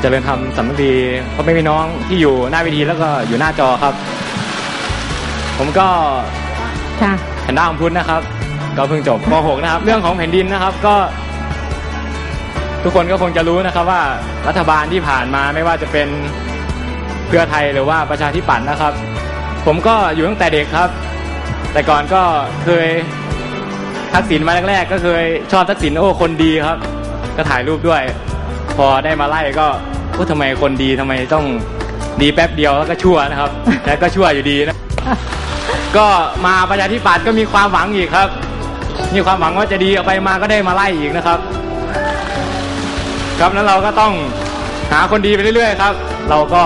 เจริญธรรมสำนึกดีพ่อแม่พี่น้องที่อยู่หน้าเวทีแล้วก็อยู่หน้าจอครับ ผมก็ค่ะแพนด้าของพุทธนะครับ ก็เพิ่งจบป .6 นะครับ เรื่องของแผ่นดินนะครับก็ ทุกคนก็คงจะรู้นะครับว่ารัฐบาลที่ผ่านมาไม่ว่าจะเป็นเพื่อไทยหรือว่าประชาธิปัตย์นะครับ ผมก็อยู่ตั้งแต่เด็กครับ แต่ก่อนก็เคยทักษิณมาแรกๆ ก็เคยชอบทักษิณโอ้คนดีครับ ก็ถ่ายรูปด้วย พอได้มาไล่ก็ว่าทำไมคนดีทำไมต้องดีแป๊บเดียวแล้วก็ชั่วนะครับ แต่ก็ชั่วอยู่ดีนะ ก็มาประชาธิปัตย์ก็มีความหวังอีกครับ มีความหวังว่าจะดีเอาไปมาก็ได้มาไล่อีกนะครับ ครับแล้วเราก็ต้องหาคนดีไปเรื่อยๆครับ เราก็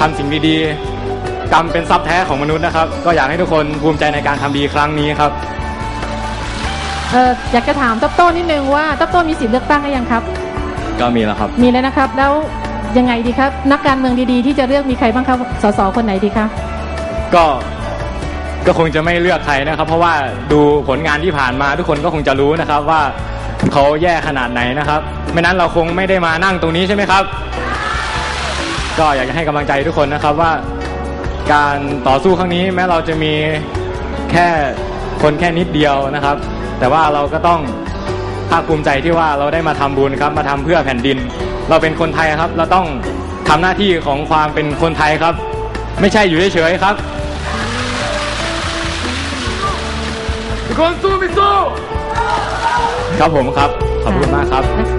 ทำสิ่งดีๆกรรมเป็นทรัพย์แท้ของมนุษย์นะครับ ก็อยากให้ทุกคนภูมิใจในการทำดีครั้งนี้ครับเอออยากจะถามต๊อบโต้นิดนึงว่าต๊อบโต้มีสิทธิ์เลือกตั้งหรือยังครับ ก็มีแล้วครับ มีแล้วนะครับ แล้วยังไงดีครับ นักการเมืองดีๆ ที่จะเลือกมีใครบ้างครับสสคนไหนดีคะก็ก็คงจะไม่เลือกใครนะครับ เพราะว่าดูผลงานที่ผ่านมาทุกคนก็คงจะรู้นะครับว่าเขาแย่ขนาดไหนนะครับ ไม่นั้นเราคงไม่ได้มานั่งตรงนี้ใช่ไหมครับ ก็อยากจะให้กำลังใจทุกคนนะครับว่าการต่อสู้ครั้งนี้แม้เราจะมีแค่คนแค่นิดเดียวนะครับ แต่ว่าเราก็ต้อง ภาคภูมิใจที่ว่าเราได้มาทำบุญครับ มาทำเพื่อแผ่นดิน เราเป็นคนไทยครับ เราต้องทำหน้าที่ของความเป็นคนไทยครับ ไม่ใช่อยู่เฉยๆครับคนสู้ไม่สู้ครับผมครับ ขอบคุณมากครับ